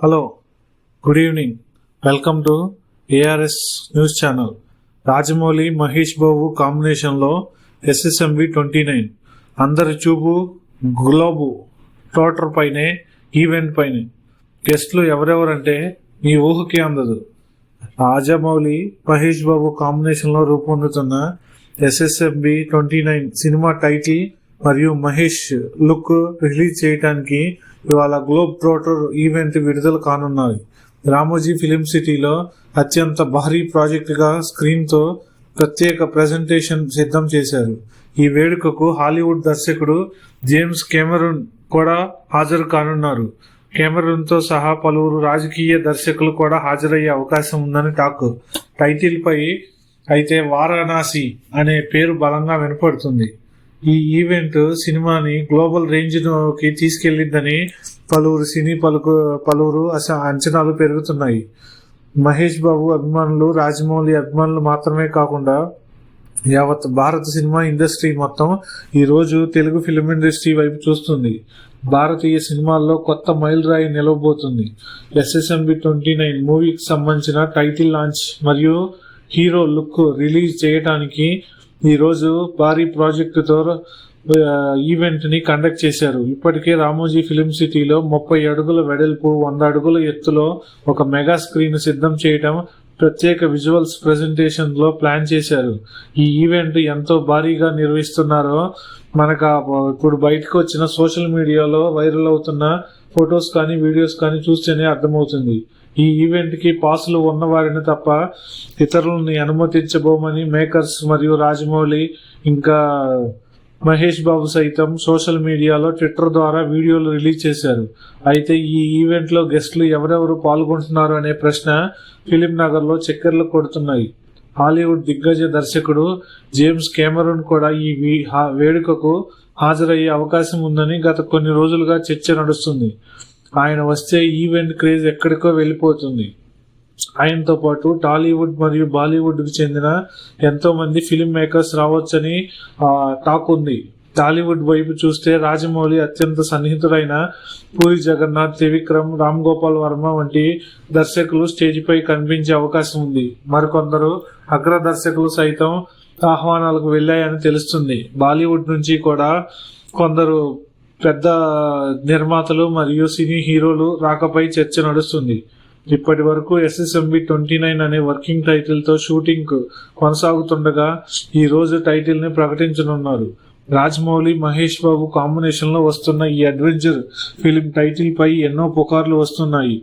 Hello good evening welcome to ARS news channel Rajamouli Mahesh Babu కాంబినేషన్లో SSMV twenty nine అందరి చూపు globe trotter పైనే event పైనే గెస్ట్లు ఎవరెవరంటే మీ ఊహకి అందదు. రాజమౌళి మహేష్ బాబు కాంబినేషన్లో రూపొందుతున్న SSMB twenty nine cinema title మరియు మహేష్ లుక్ రిలీజ్ చేయడానికి ఇవాళ గ్లోబ్ ట్రోటర్ ఈవెంట్ విడుదల కానున్నది రామోజీ ఫిలిం సిటీలో అత్యంత భారీ ప్రాజెక్టుగా స్క్రీన్తో ప్రత్యేక ప్రెజెంటేషన్ సిద్ధం చేశారు. ఈ వేడుకకు హాలీవుడ్ దర్శకుడు జేమ్స్ కెమెరూన్ కూడా హాజరు కానున్నారు. కెమెరూన్తో సహా పలువురు రాజకీయ దర్శకులు కూడా హాజరయ్యే అవకాశం ఉందని టాక్. టైటిల్పై అయితే వారణాసి అనే పేరు బలంగా వినపడుతుంది. ఈ ఈవెంట్ సినిమాని గ్లోబల్ రేంజ్కి తీసుకెళ్ళిందని పలువురు సినీ పలుకు పలువురు అంచనాలు పెరుగుతున్నాయి. మహేష్ బాబు అభిమానులు రాజమౌళి అభిమానులు మాత్రమే కాకుండా యావత్ భారత సినిమా ఇండస్ట్రీ మొత్తం ఈ రోజు తెలుగు ఫిలిం ఇండస్ట్రీ వైపు చూస్తుంది. భారతీయ సినిమాల్లో కొత్త మైల్ రాయి నిలవబోతుంది. ఎస్ఎస్ఎంబి ట్వంటీ నైన్ మూవీకి సంబంధించిన టైటిల్ లాంచ్ మరియు హీరో లుక్ రిలీజ్ చేయడానికి ఈరోజు భారీ ప్రాజెక్టుతో ఈవెంట్ని కండక్ట్ చేశారు. ఇప్పటికే రామోజీ ఫిలిం సిటీలో ముప్పై అడుగుల వెడల్పు వంద అడుగుల ఎత్తులో ఒక మెగా స్క్రీన్ సిద్ధం చేయడం ప్రత్యేక విజువల్స్ ప్రెజెంటేషన్లో ప్లాన్ చేశారు. ఈ ఈవెంట్ ఎంతో భారీగా నిర్వహిస్తున్నారో మనకు ఇప్పుడు బయటకు వచ్చిన సోషల్ మీడియాలో వైరల్ అవుతున్న ఫొటోస్ కానీ వీడియోస్ కానీ చూస్తేనే అర్థమవుతుంది. ఈ ఈవెంట్కి పాసులు ఉన్నవారిని తప్ప ఇతరులని అనుమతించబోమని మేకర్స్ మరియు రాజమౌళి ఇంకా మహేష్ బాబు సైతం సోషల్ మీడియాలో ట్విట్టర్ ద్వారా వీడియోలు రిలీజ్ చేశారు. అయితే ఈ ఈవెంట్లో గెస్టులు ఎవరెవరు పాల్గొంటున్నారు అనే ప్రశ్న ఫిలిం నగర్లో చక్కెర్లు కొడుతున్నాయి. హాలీవుడ్ దిగ్గజ దర్శకుడు జేమ్స్ కెమెరూన్ కూడా ఈ వేడుకకు హాజరయ్యే అవకాశం ఉందని గత కొన్ని రోజులుగా చర్చ నడుస్తుంది. ఆయన వస్తే ఈవెంట్ క్రేజ్ ఎక్కడికో వెళ్ళిపోతుంది. ఆయనతో పాటు టాలీవుడ్ మరియు బాలీవుడ్కి చెందిన ఎంతో మంది ఫిలిం మేకర్స్ రావచ్చని టాక్ ఉంది. టాలీవుడ్ వైపు చూస్తే రాజమౌళి అత్యంత సన్నిహితుడైన పూరి జగన్నాథ్ త్రివిక్రమ్ రామ్ గోపాల్ వర్మ వంటి దర్శకులు స్టేజ్పై కనిపించే అవకాశం ఉంది. మరికొందరు అగ్ర దర్శకులు సైతం ఆహ్వానాలకు వెళ్ళాయని తెలుస్తుంది. బాలీవుడ్ నుంచి కూడా కొందరు పెద్ద నిర్మాతలు మరియు సినీ హీరోలు రాకపై చర్చ నడుస్తుంది. ఇప్పటి వరకు ఎస్ఎస్ఎంబి ట్వంటీ నైన్ అనే వర్కింగ్ టైటిల్తో షూటింగ్ కొనసాగుతుండగా ఈ రోజు టైటిల్ని ప్రకటించనున్నారు. రాజమౌళి మహేష్ బాబు కాంబినేషన్లో వస్తున్న ఈ అడ్వెంచర్ ఫిలిం టైటిల్ పై ఎన్నో పుకార్లు వస్తున్నాయి.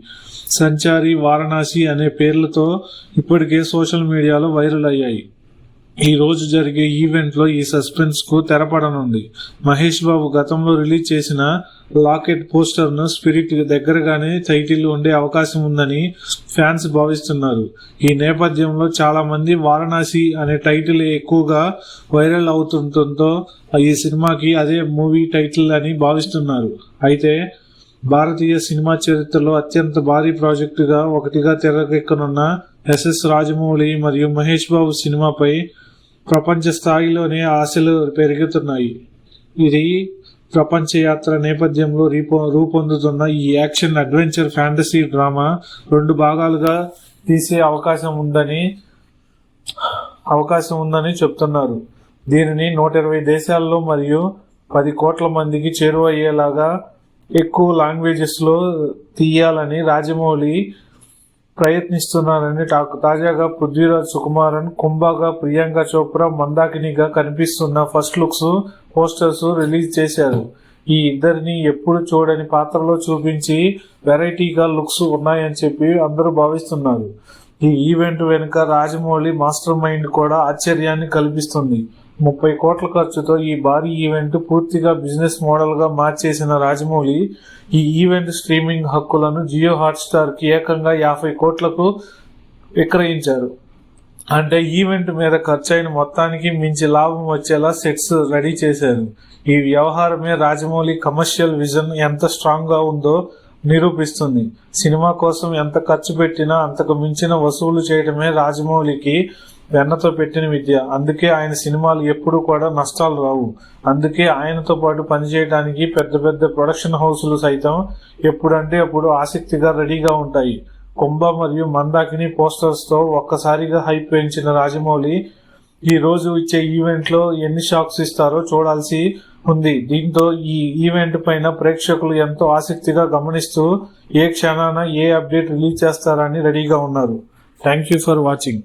సంచారి వారణాసి అనే పేర్లతో ఇప్పటికే సోషల్ మీడియాలో వైరల్ అయ్యాయి. ఈ రోజు జరిగే ఈవెంట్లో ఈ సస్పెన్స్కు తెరపడనుంది. మహేష్ బాబు గతంలో రిలీజ్ చేసిన లాకెట్ పోస్టర్ను స్పిరిట్ దగ్గరగానే టైటిల్ ఉండే అవకాశం ఉందని ఫ్యాన్స్ భావిస్తున్నారు. ఈ నేపథ్యంలో చాలా మంది వారణాసి అనే టైటిల్ ఎక్కువగా వైరల్ అవుతుండటంతో ఈ సినిమాకి అదే మూవీ టైటిల్ అని భావిస్తున్నారు. అయితే భారతీయ సినిమా చరిత్రలో అత్యంత భారీ ప్రాజెక్టుగా ఒకటిగా తెరకెక్కనున్న ఎస్ఎస్ రాజమౌళి మరియు మహేష్ బాబు సినిమాపై ప్రపంచ స్థాయిలోనే ఆశలు పెరుగుతున్నాయి. ఇది ప్రపంచ యాత్ర నేపథ్యంలో రీపో రూపొందుతున్న ఈ యాక్షన్ అడ్వెంచర్ ఫ్యాంటసీ డ్రామా రెండు భాగాలుగా తీసే అవకాశం ఉందని అవకాశం ఉందని చెప్తున్నారు. దీనిని నూట ఇరవై దేశాల్లో మరియు పది కోట్ల మందికి చేరువయ్యేలాగా ఎక్కువ లాంగ్వేజెస్లో తీయాలని రాజమౌళి ప్రయత్నిస్తున్నారని టాక్ తాజాగా పృథ్వీరాజ్ సుకుమారన్ కుంభగా ప్రియాంక చోప్రా మందాకినిగా కనిపిస్తున్న ఫస్ట్ లుక్స్ పోస్టర్స్ రిలీజ్ చేశారు. ఈ ఇద్దరిని ఎప్పుడు చూడని పాత్రలో చూపించి వెరైటీగా లుక్స్ ఉన్నాయని చెప్పి అందరూ భావిస్తున్నారు. ఈ ఈవెంట్ వెనుక రాజమౌళి మాస్టర్ మైండ్ కూడా ఆశ్చర్యాన్ని కల్పిస్తుంది. ముప్పై కోట్ల ఖర్చుతో ఈ భారీ ఈవెంట్ పూర్తిగా బిజినెస్ మోడల్గా మార్చేసిన రాజమౌళి ఈ ఈవెంట్ స్ట్రీమింగ్ హక్కులను జియో హాట్స్టార్కి ఏకంగా యాభై కోట్లకు విక్రయించారు. అంటే ఈవెంట్ మీద ఖర్చయిన మొత్తానికి మించి లాభం వచ్చేలా సెట్స్ రెడీ చేశారు. ఈ వ్యవహారమే రాజమౌళి కమర్షియల్ విజన్ ఎంత స్ట్రాంగ్గా ఉందో నిరూపిస్తుంది. సినిమా కోసం ఎంత ఖర్చు పెట్టినా అంతకు మించిన వసూలు చేయడమే రాజమౌళికి వెన్నతో పెట్టిన విద్య. అందుకే ఆయన సినిమాలు ఎప్పుడు కూడా నష్టాలు రావు. అందుకే ఆయనతో పాటు పనిచేయడానికి పెద్ద పెద్ద ప్రొడక్షన్ హౌసులు సైతం ఎప్పుడంటే అప్పుడు ఆసక్తిగా రెడీగా ఉంటాయి. కుంభ మరియు మందాకిని పోస్టర్స్తో ఒక్కసారిగా హైప్ పెంచిన రాజమౌళి ఈ రోజు ఇచ్చే ఈవెంట్లో ఎన్ని షాక్స్ ఇస్తారో చూడాల్సి ఉంది. దీంతో ఈ ఈవెంట్ పైన ప్రేక్షకులు ఎంతో ఆసక్తిగా గమనిస్తూ ఏ క్షణాన ఏ అప్డేట్ రిలీజ్ చేస్తారని రెడీగా ఉన్నారు. Thank you for watching.